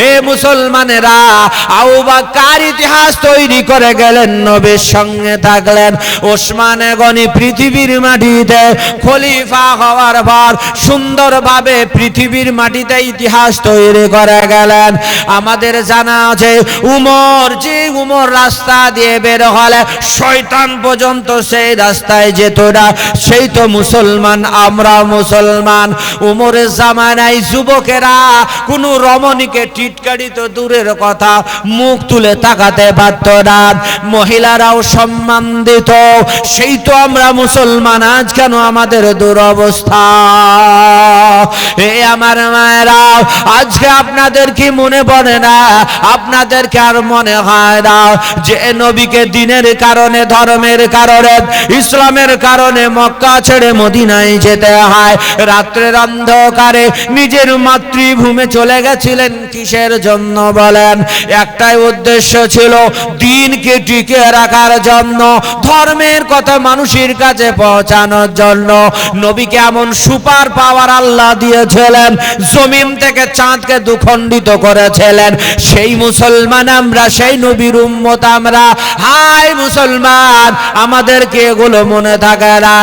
হে মুসলমানেরা আউবাকার ইতিহাস তৈরি করে গেলেন, নবীর সঙ্গে থাকলেন। ওসমানে গনি পৃথিবীর মাটিতে খলিফা হওয়ার পর সুন্দরভাবে পৃথিবীর মাটিতে ইতিহাস তৈরি করে গেলেন। আমাদের জানা আছে, উমর, যে উমর রাস্তা দিয়ে বের হলে শয়তান পর্যন্ত সেই রাস্তায় যেত না। সেই তো মুসলমান, আমরা মুসলমান। উমরের জামানায় যুবকেরা কোনো রমণীকে টিটকারি তো দূরের কথা, মুখ তুলে তাকাতে পারত না। মহিলারাও সম্মান দিত সেই তো আমরা মুসলমান, আজ কেন আমাদের দুরবস্থা? এ আমার মায়েরা, আজকে আপনাদের কি মনে পড়ে না? আপনাদেরকে আর মনে হয় না যে নবীকে দিনের কারণে, ধর্মের কারণে, ইসলামের কারণে মক্কা ছেড়ে মদিনায় যেতে হয়। রাত্রের অন্ধকারে নিজের মাতৃভূমে চলে গেছিলেন কিসের জন্য বলেন, একটাই উদ্দেশ্য ছিল দিনকে টিকে রাখার জন্য, ধর্মের কথা মানুষের কাছে পৌঁছানোর জন্য। নবীকে এমন সুপার পাওয়ার আল্লাহ দিয়েছিলেন, জমিন থেকে চাঁদকে দুখণ্ডিত করেছিলেন। সেই মুসলমান আমরা, সেই নবীর উম্মত আমরা। হাই মুসলমান, আমাদেরকে এগুলো মনে থাকে না।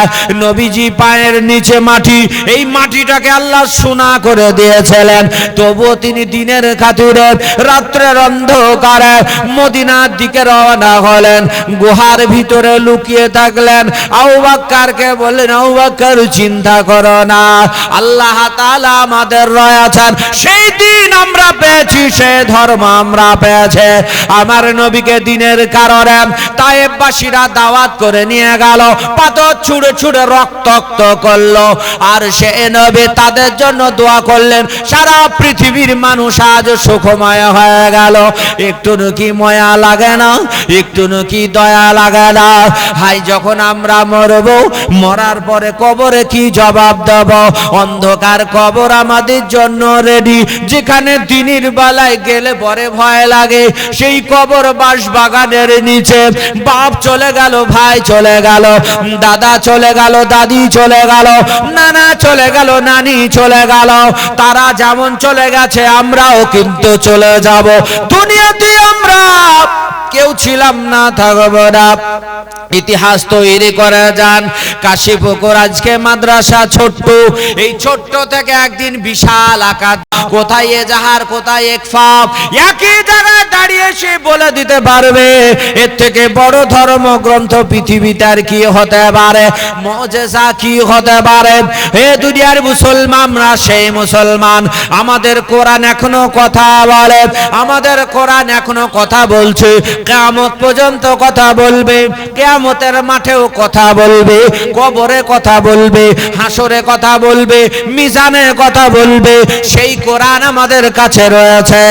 নবীজি পায়ের নিচে মাটি, এই মাটিটাকে আল্লাহ সোনা করে দিয়েছিলেন। তবুও তিনি দিনের খাতিরে রাত্রের অন্ধকারে মদিনার দিকে রওনা হলেন। গুহার ভিতরে লুকিয়ে থাকলেন। আউবাক্কারকে বললেন আউবাক্কার চিন্তা করো না। আল্লাহ তাআলা আমাদের রয়েছেন সেই দিন আমরা পেয়েছি সে ধর্ম আমরা পেয়েছে। আমার নবীকে দিনের কারণে তায়েববাসীরা দাওয়াত করে নিয়ে গেল। পাথর ছুঁড়ে ছুঁড়ে রক্তাক্ত করল। আর সে নবী তাদের জন্য দোয়া করলেন, সারা পৃথিবীর মানুষ আজ সুখময় হয়ে গেল। একটু কি ময়া লাগে না? একটু কি দয়া লাগে না? হাই, যখন আমরা মরব, মরার পরে কবরে কি জবাব দেব? অন্ধকার কবর আমাদের জন্য রেডি যেখানে দিনের বেলায় গেলে পরে ভয় লাগে। সেই কবর বাস বাগানের নিচে। বাপ চলে গেল, ভাই চলে গেল, দাদা চলে গেল, দাদি চলে গেল, নানা চলে গেল, নানি চলে গেল। তারা যেমন চলে গেছে, আমরাও কিন্তু চলে যাব। দুনিয়াতে আমরা কেউ ছিলাম না, থাকব না। ইতিহাস তৈরি করে যান। কাশীপুকুর আজকে মাদ্রাসা ছোট্ট। এই ছোট্ট থেকে একদিন বিশাল আকার। কোথায় কোথায় এক ফাপ একই জায়গায় দাঁড়িয়ে সে বলে দিতে পারবে। এর থেকে বড় ধর্মগ্রন্থ পৃথিবীতে আর কি হতে পারে? মজেসা কি হতে পারে? হে দুনিয়ার মুসলমানরা সেই মুসলমান। আমাদের কোরআন এখনও কথা বলে। আমাদের কোরআন এখনও কথা বলছে। কেয়ামত পর্যন্ত কথা বলবে, কেয়ামতের মাঠেও কথা বলবে, কবরে কথা বলবে, হাসরে কথা বলবে, মিজানে কথা বলবে, সেই কোরআন আমাদের কাছে রয়েছে।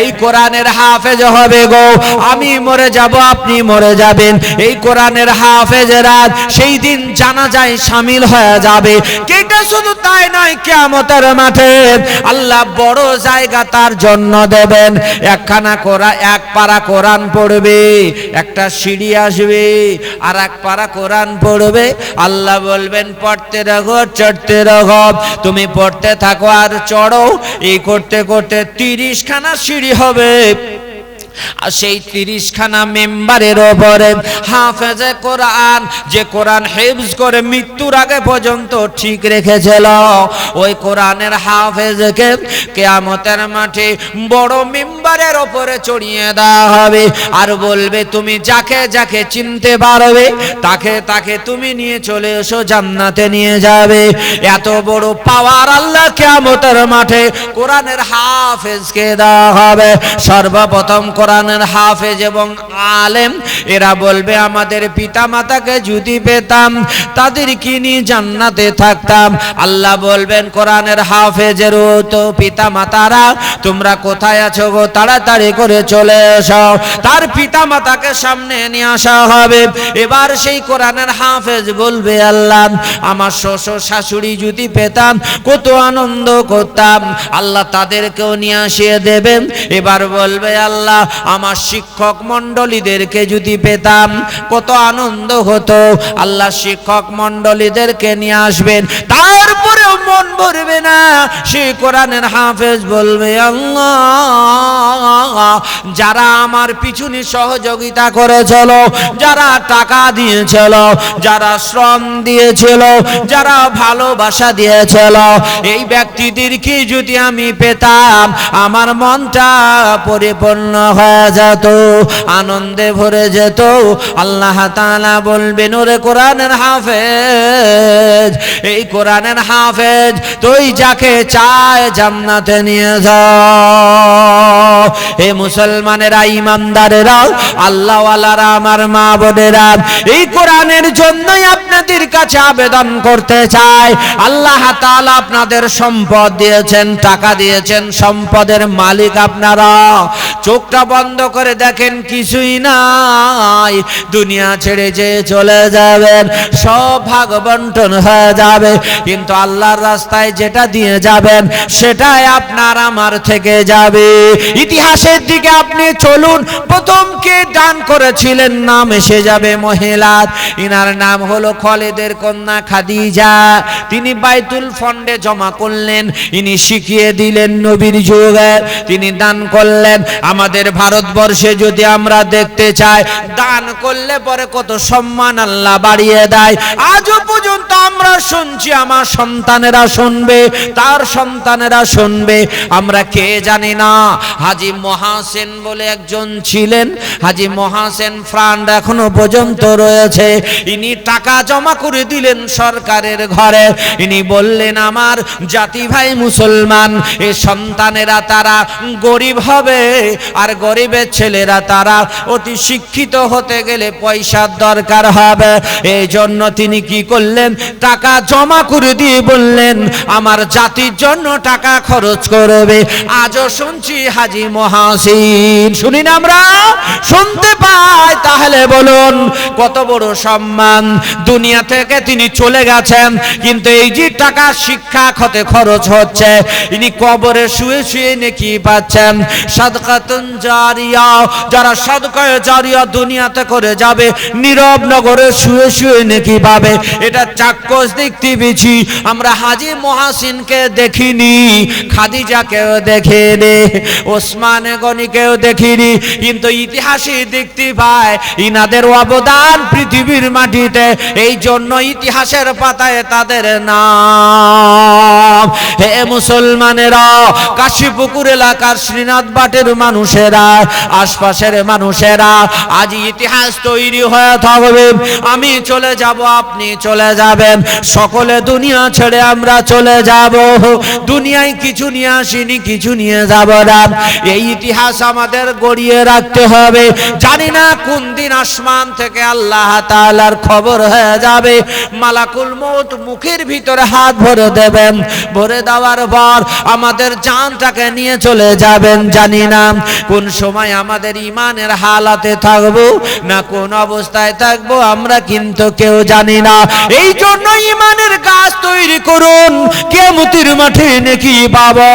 এই কোরআনের হাফেজ হবে গো, আমি মরে যাব, আপনি মরে যাবেন। এই কোরআনের হাফেজেরা সেই দিন জানা যায় সামিল হয়ে যাবে। কেটে শুধু তাই নয়, কেয়ামতের মাঠে আল্লাহ বড় জায়গা তার জন্য দেবেন। একখানা কোরআন এক পারা কোরআন পড়বে একটা সিঁড়ি আসবে আর এক পারা কোরআন পড়বে। আল্লাহ বলবেন, পড়তে রাখো, চড়তে রাখো। তুমি পড়তে থাকো আর চড়ো। এই করতে করতে তিরিশখানা সিঁড়ি হবে। সেই তিরিশখানা মেম্বারের ওপরে হাফেজে কোরআন, যে কোরআন হেফজ করে মৃত্যুর আগে পর্যন্ত ঠিক রেখেছিল, ওই কোরআনের হাফেজকে কেয়ামতের মাঠে বড় মেম্বারের ওপরে চড়িয়ে দেওয়া হবে। আর বলবে, তুমি যাকে যাকে চিনতে পারবে, তাকে তাকে তুমি নিয়ে চলে এসো, জান্নাতে নিয়ে যাবে। এত বড় পাওয়ার আল্লাহ কেয়ামতের মাঠে কোরআনের হাফেজকে দেওয়া হবে। সর্বপ্রথম কোরআনের হাফেজ এবং আলেম, এরা বলবে, আমাদের পিতা মাতাকে যদি পেতাম, তাদের কি নিয়ে জান্নাতে থাকতাম? আল্লাহ বলবেন, কোরআনের হাফেজের তো পিতা মাতারা তোমরা কোথায় আছো গো? তাড়াতাড়ি করে চলে এসো। তার পিতা মাতাকে সামনে নিয়ে আসা হবে। এবার সেই কোরআনের হাফেজ বলবে, আল্লাহ, আমার শ্বশুর শাশুড়ি যদি পেতাম, কত আনন্দ করতাম। আল্লাহ তাদেরকেও নিয়ে আসিয়ে দেবেন। এবার বলবে, আল্লাহ আমার শিক্ষক মণ্ডলীদেরকে যদি পেতাম কত আনন্দ হতো। আল্লাহ শিক্ষক মন্ডলীদেরকে নিয়ে আসবেন। তারপরেও মন ভরবে না। সে কোরআনের হাফেজ বলবে যারা আমার পিছনে সহযোগিতা করেছিল, যারা টাকা দিয়েছিল, যারা শ্রম দিয়েছিল, যারা ভালোবাসা দিয়েছিল, এই ব্যক্তিদেরকে যদি আমি পেতাম, আমার মনটা পরিপূর্ণ হয়ে যেত, আনন্দে ভরে যেত। আল্লাহ তাআলা বলবেন ওরে কোরআনের হাফেজ, এই কোরআনের হাফেজ তুই যাকে চায় জান্নাতে নিয়ে যাও। হে মুসলমানেরা, ইমানদারেরা, আল্লাহওয়ালারা, আমার মা বোনেরা, এই কোরআনের জন্যই আপনাদের কাছে আবেদন করতে চাই। আল্লাহ তাআলা আপনাদের সম্পদ দিয়েছেন, টাকা দিয়েছেন, সম্পদের মালিক আপনারা। চোখটা বন্ধ করে দেখেন, কিছুই নাই, দুনিয়া ছেড়ে যে চলে যাবেন সব ভাগ বন্টন হয়ে যাবে। কিন্তু আল্লাহর রাস্তায় যেটা দিয়ে যাবেন, সেটাই আপনার আমার থেকে যাবে। ইতিহাসের দিকে আপনি চলুন, প্রথম কে দান করেছিলেন নাম এসে যাবে মহিলা ইনার নাম হলো খলেদের কন্যা খাদিজা। তিনি বাইতুল ফন্ডে জমা করলেন, ইনি শিখিয়ে দিলেন নবীর যুগে। তিনি দান করলেন, আমাদের ভারতবর্ষে যদি আমরা দেখতে চাই, দান করলে পরে কত সম্মান আল্লাহ বাড়িয়ে দেয়। আজও পর্যন্ত আমরা শুনছি, আমার সন্তানেরা শুনবে, তার সন্তানেরা শুনবে। আমরা কে জানি না। হাজি মহাসেন বলে একজন ছিলেন। হাজি মহাসেন ফ্রান্ড এখনও পর্যন্ত রয়েছে। ইনি টাকা জমা করে দিলেন সরকারের ঘরে। ইনি বললেন, আমার জাতি ভাই মুসলমান, এ সন্তানেরা তারা গরিব হবে, আর গরিবের ছেলেরা তারা অতি শিক্ষিত হতে গেলে পয়সার দরকার হবে। এই জন্য তিনি কি করলেন? টাকা জমা করে দিয়ে বললেন, আমার জাতির জন্য টাকা খরচ করবে। আজও শুনছি হাজি মহাসিন। শুনি না আমরা? শুনতে পাই, তাহলে বলুন, কত বড় সম্মান। দুনিয়া থেকে তিনি চলে গেছেন, কিন্তু এই যে টাকা শিক্ষা খতে খরচ হচ্ছে, ইনি কবরে শুয়ে শুয়ে নাকি পাচ্ছেন। সাদকাতুন জারিয়া, যারা সাদকায়ে জারিয়া দুনিয়াতে করে যাবে। নীরব নগরে শুয়ে শুয়ে নাকি পাবে। এটা চাক্ষুষ দেখতে পেয়েছি। আমরা হাজি মহাসিনকে দেখিনি, খাদিজাকেও দেখিনি, ওসমান গনিকেও দেখিনি। কিন্তু ইতিহাসে দেখতে পায়, ইনাদের অবদান পৃথিবীর মাটিতে। এই জন্য ইতিহাসের পাতায় তাদের নাম। হে মুসলমানেরা, কাশীপুকুর এলাকার শ্রীনাথ বাটের মানুষেরা, আশপাশের মানুষেরা, আজ ইতিহাস তৈরি হয়ে থাকবে। আমি চলে যাব, আপনি চলে যাবেন। সকলে দুনিয়া ছেড়ে আমরা চলে যাব। দুনিয়ায় কিছু নিয়ে আসিনি, কিছু নিয়ে যাব না। এই ইতিহাস আমাদের গড়িয়ে রাখতে হবে। জানি না কোন দিন আসমান থেকে আল্লাহ তাআলার খবর হয়ে যাবে। মালাকুল মউত মুখের ভিতরে হাত ভরে দেবেন। ভরে দেওয়ার পর আমাদের জানটাকে নিয়ে চলে যাবেন। জানি না কোন সময় আমাদের ইমানের হালাতে থাকব। না কোন অবস্থায় থাকব, আমরা কিন্তু কেউ জানি না। এই জন্য ইমানের গাছ তৈরি করুন। কেমতির মাঠে নেকি পাবো।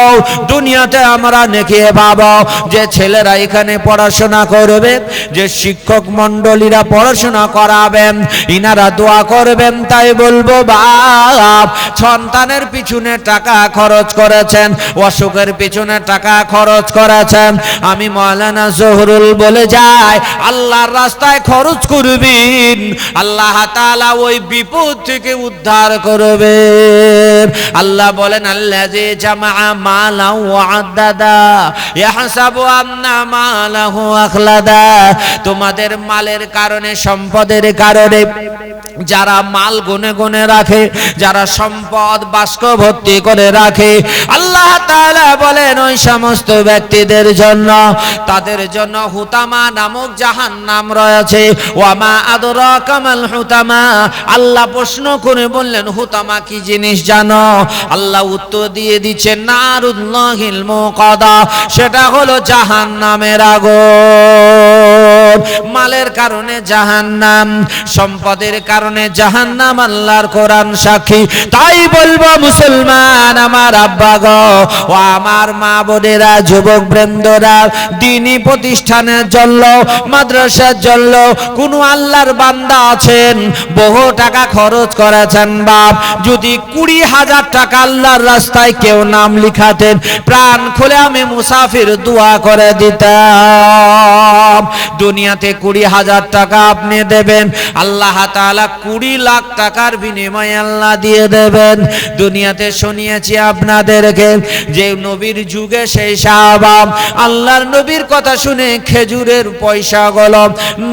দুনিয়াতে আমরা নেকি পাবো। যে ছেলেরা এখানে পড়াশোনা করবে, যে শিক্ষক মন্ডলীরা পড়াশোনা করাবেন, ইনারা দোয়া করবেন, তাই বলব, বাপ, সন্তানের পিছনে টাকা খরচ করেছেন, অসুখের পিছনে টাকা খরচ করেছেন। আমি মৌলানা জহরুল বলে যাই, আল্লাহর রাস্তায় খরচ করবেন। আল্লাহ তালা ওই বিপদ থেকে উদ্ধার করবে। আল্লাহ বলেন আল্লাহ যে জামা মালা ওয়াদাদা ইয়াহসাবু আন্না মালাহু আখলাদা। তোমাদের মালের কারণে, সম্পদের কারণে যারা মাল গুনে গুনে রাখে, যারা সম্পদ বাস্ক ভর্তি করে রাখে, আল্লাহ বলেন ওই সমস্ত ব্যক্তিদের জন্য, তাদের জন্য হুতামা নামক জাহান্নাম রয়েছে। ওয়ামা আদরা কামাল হুতামা। আল্লাহ প্রশ্ন করে বললেন, হুতামা কি জিনিস জানো? আল্লাহ উত্তর দিয়ে দিচ্ছে নারুল্লাহিল মুকাদা। সেটা হলো জাহান্নামের আগুন মালের কারণে জাহান্নাম, সম্পদের কারণে জাহান্নাম আল্লাহর কোরআন সাক্ষী। তাই বলব মুসলমান, আমার আব্বা গো ও আমার মা বোনেরা, যুবক বৃন্দরা, দিনী প্রতিষ্ঠানের জন্য, মাদ্রাসার জন্য কোন আল্লাহর বান্দা আছেন? বহু টাকা খরচ করেছেন বাপ। যদি কুড়ি হাজার টাকা আল্লাহর রাস্তায় কেউ নাম লিখাতেন, প্রাণ খুলে আমি মুসাফির দোয়া করে দিতাম। দুনিয়াতে কুড়ি হাজার টাকা আপনি দেবেন, আল্লাহ তাআলা কুড়ি লাখ টাকার বিনিময়ে আল্লাহ দিয়ে দেবেন। দুনিয়াতে শুনিয়েছি আপনাদেরকে যে নবীর যুগে সেই সাহাবাম, আল্লাহর নবীর কথা শুনে খেজুরের পয়সাগুলো,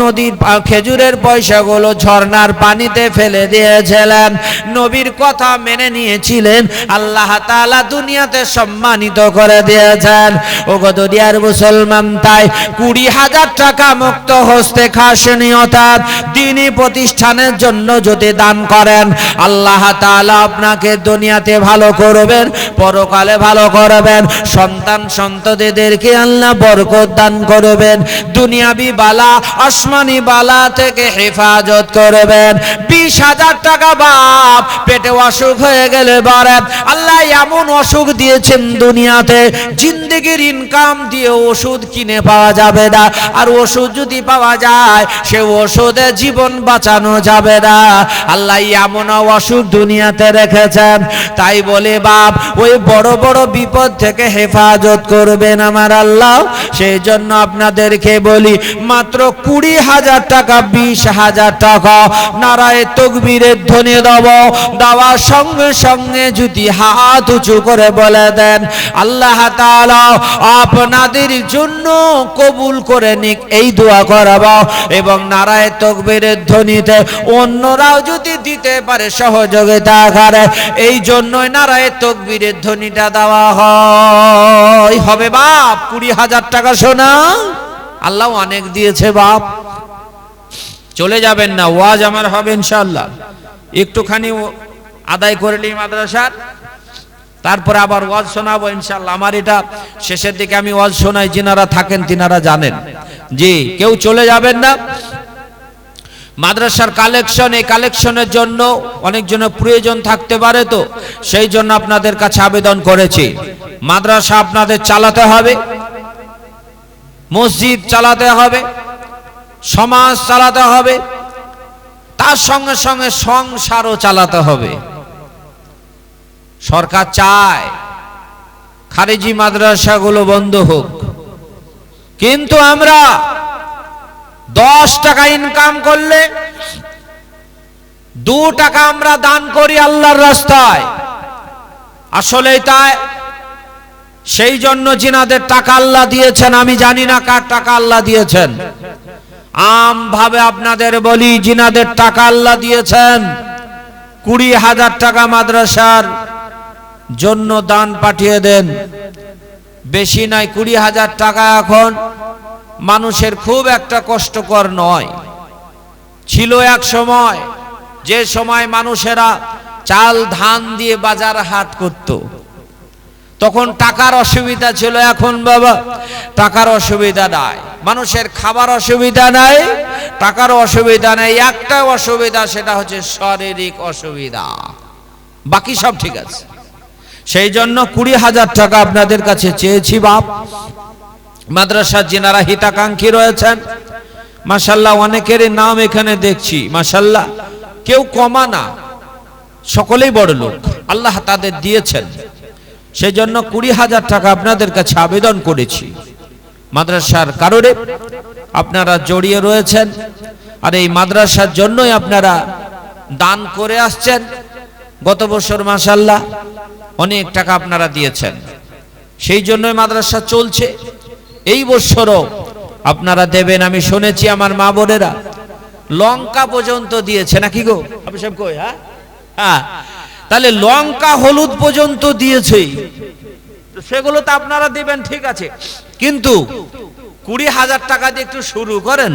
নদীর খেজুরের পয়সাগুলো ঝর্ণার পানিতে ফেলে দিয়েছিলেন। নবীর কথা মেনে নিয়েছিলেন, আল্লাহ তাআলা দুনিয়াতে সম্মানিত করে দিয়েছেন। ও গো দুনিয়ার মুসলমান তাই কুড়ি হাজার টাকা মুক্ত হস্তে খাসনি অর্থাৎ দিনী প্রতিষ্ঠানের জন্য যদি দান করেন, আল্লাহ তাআলা আপনাকে দুনিয়াতে ভালো করবেন, পরকালে ভালো করবেন, সন্তান সন্ততিদেরকে আল্লাহ বরকত দান করবেন, দুনিয়াবি বালা, আসমানি বালা থেকে হেফাজত করবেন। বিশ হাজার টাকা বাপ, পেটে অসুখ হয়ে গেলে বারেন আল্লাহ এমন অসুখ দিয়েছেন দুনিয়াতে, জিন্দেগির ইনকাম দিয়ে ওষুধ কিনে পাওয়া যাবে না, আর ওষুধ যদি পাওয়া যায়, সে ওষুধে জীবন বাঁচানো যাবে না। আল্লাহ এমন অসুখ দুনিয়াতে রেখেছেন। তাই বলে, বাপ, ওই বড় বড় বিপদ থেকে হেফাজত করবেন আমার আল্লাহ। সেই জন্য আপনাদেরকে বলি, মাত্র কুড়ি হাজার টাকা, বিশ হাজার টাকা নারায় তকবীরের ধ্বনি দেব। দেওয়ার সঙ্গে সঙ্গে যদি হাত উঁচু করে বলে দেন, আল্লাহ তাআলা আপনাদের জন্য কবুল করে নিক। এই দোয়া করাবো এবং নারায় তকবীরের ধ্বনিতে অন্যরাও যদি দিতে পারে সহযোগিতা আকারে, এই জন্যই নারায় তকবীরের ধ্বনিটা দেওয়া হয়। হবে বাপ, কুড়ি হাজার টাকা শোনা আল্লাহ অনেক দিয়েছে বাপ। চলে যাবেন না, ওয়াজ আমার হবে ইনশাআল্লাহ। একটুখানি আদায় করে নিই মাদ্রাসার। তারপরে আবার ওয়াজ শোনাবো ইনশাআল্লাহ। আমার এটা শেষের দিকে আমি ওয়াজ শোনাই, যিনারা থাকেন তিনারা জানেন। জি, কেউ চলে যাবেন না। মাদ্রাসার কালেকশন এই কালেকশনের জন্য অনেকজনের প্রয়োজন থাকতে পারে তো, সেই জন্য আপনাদের কাছে আবেদন করেছি। মাদ্রাসা আপনাদের চালাতে হবে, মসজিদ চালাতে হবে, সমাজ চালাতে হবে, তার সঙ্গে সঙ্গে সংসারও চালাতে হবে। সরকার চায়, খারিজি মাদ্রাসাগুলো বন্ধ হোক। কিন্তু আমরা দশ টাকা ইনকাম করলে দু টাকা আমরা দান করি আল্লাহর রাস্তায়। আসলেই তাই, সেই জন্য জিনাদের টাকা আল্লাহ দিয়েছেন, আমি জানি না কার টাকা আল্লাহ দিয়েছেন। আম ভাবে আপনাদের বলি, জিনাদের টাকা আল্লাহ দিয়েছেন। কুড়ি হাজার টাকা মাদ্রাসার জন্য দান পাঠিয়ে দেন। বেশি নয়, কুড়ি হাজার টাকা এখন। মানুষের খুব একটা কষ্টকর নয়। ছিল এক সময়, যে সময় মানুষেরা চাল, ধান দিয়ে বাজার হাট করত। তখন টাকার অসুবিধা ছিল, এখন বাবা, টাকার অসুবিধা নাই। মানুষের খাবার অসুবিধা নাই, টাকার অসুবিধা নেই। একটা অসুবিধা, সেটা হচ্ছে শারীরিক অসুবিধা। বাকি সব ঠিক আছে। সেই জন্য কুড়ি হাজার টাকা আপনাদের কাছে চেয়েছি, বাপ। মাদ্রাসার যিনারা হিতাকাঙ্ক্ষী রয়েছেন মাসাল্লাহ অনেকেরই নাম এখানে দেখছি মাসাল্লাহ কেউ কমা না, সকলেই বড় লোক, আল্লাহ তাদের দিয়েছেন। সেই জন্য কুড়ি হাজার টাকা আপনাদের কাছে আবেদন করেছি। মাদ্রাসার কারণে আপনারা জড়িয়ে রয়েছেন, আর এই মাদ্রাসার জন্যই আপনারা দান করে আসছেন। গত বছর মাসাল্লাহ অনেক টাকা আপনারা দিয়েছেন। সেই জন্যই মাদ্রাসা চলছে। এই বছরও আপনারা দেবেন আমি শুনেছি আমার মা বোনেরা লঙ্কা পর্যন্ত দিয়েছে। নাকি গো? অভিষেক কই হ্যাঁ? হ্যাঁ। তাহলে লঙ্কা হলুদ পর্যন্ত দিয়েছে। তো সেগুলো তো আপনারা দিবেন ঠিক আছে। কিন্তু কুড়ি হাজার টাকা দিয়ে একটু শুরু করেন।